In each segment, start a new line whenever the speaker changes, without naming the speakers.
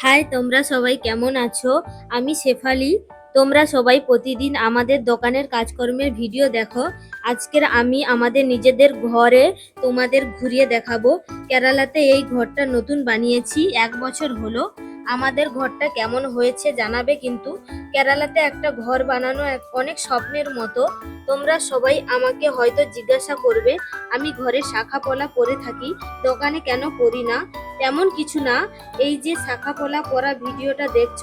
High, তোমরা সবাই কেমন আছো? আমি শেফালি। তোমরা সবাই প্রতিদিন আমাদের দোকানের কাজকর্মের ভিডিও দেখো। আজকের আমি আমাদের নিজেদের ঘরে তোমাদের ঘুরিয়ে দেখাবো। কেরালাতে এই ঘরটা নতুন বানিয়েছি, এক বছর হলো। আমাদের ঘরটা কেমন হয়েছে জানাবে কিন্তু। কেরালাতে একটা ঘর বানানো অনেক স্বপ্নের মতো। তোমরা সবাই আমাকে হয়তো জিজ্ঞাসা করবে, আমি ঘরে শাখা পলা পরে থাকি, দোকানে কেন করি না? তেমন কিছু না। এই যে শাখা পলা পরা ভিডিওটা দেখছ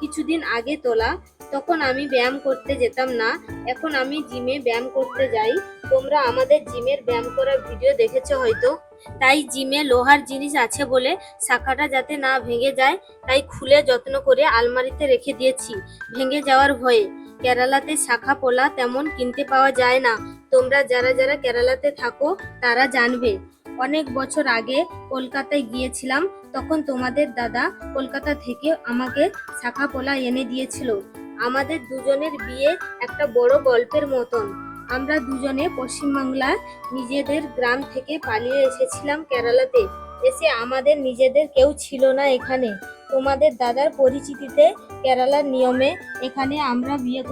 কিছুদিন আগে তোলা, তখন আমি ব্যায়াম করতে যেতাম না। এখন আমি জিমে ব্যায়াম করতে যাই। তোমরা আমাদের জিমের ব্যায়াম করার ভিডিও দেখেছ হয়তো। তাই জিমে লোহার জিনিস আছে বলে শাখাটা যাতে না ভেঙে যায়, তাই খুলে যত্ন করে আলমারিতে রেখে দিয়েছি। ভেঙে যাওয়ার ভয়ে। কেরালাতে শাখা পোলা তেমন কিনতে পাওয়া যায় না। তোমরা যারা যারা কেরালাতে থাকো, তারা জানবে। অনেক বছর আগে কলকাতায় গিয়েছিলাম, তখন তোমাদের দাদা কলকাতা থেকে আমাকে শাখা পোলা এনে দিয়েছিল। আমাদের দুজনের বিয়ে একটা বড় গল্পের মতন। আমরা দুজনে পশ্চিমবাংলার নিজেদের গ্রাম থেকে পালিয়ে এসেছিলাম কেরালাতে। এসে আমাদের নিজেদের কেউ ছিল না এখানে। তোমাদের দাদার পরিচিতিতে কেরালার নিয়মে এখানে আমরা বিয়ে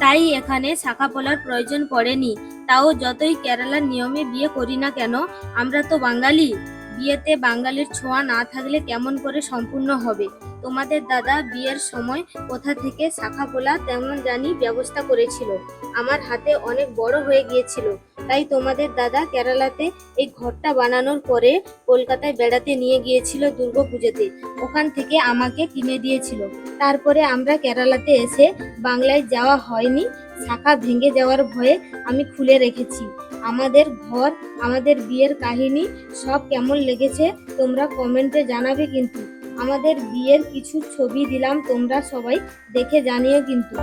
তাই এখানে শাখা পলার প্রয়োজন পড়েনি। তাও যতই কেরালার নিয়মে বিয়ে করি না কেন, আমরা তো বাঙালি। বিয়েতে বাঙালির ছোঁয়া না থাকলে কেমন করে সম্পূর্ণ হবে? তোমাদের দাদা বিয়ের সময় কোথা থেকে শাখা পোলা তেমন জানি ব্যবস্থা করেছিল। আমার হাতে অনেক বড় হয়ে গিয়েছিল। তাই তোমাদের দাদা কেরালাতে এই ঘরটা বানানোর পরে কলকাতায় বেড়াতে নিয়ে গিয়েছিল দুর্গাপুজোতে ওখান থেকে আমাকে কিনে দিয়েছিল। তারপরে আমরা কেরালাতে এসে বাংলায় যাওয়া হয়নি। শাখা ভেঙে যাওয়ার ভয়ে আমি খুলে রেখেছি। আমাদের ঘর, আমাদের বিয়ের কাহিনী সব কেমন লেগেছে তোমরা কমেন্টে জানাবে কিন্তু। আমাদের বিয়ের কিছু ছবি দিলাম তোমরা সবাই দেখে জানিও কিন্তু।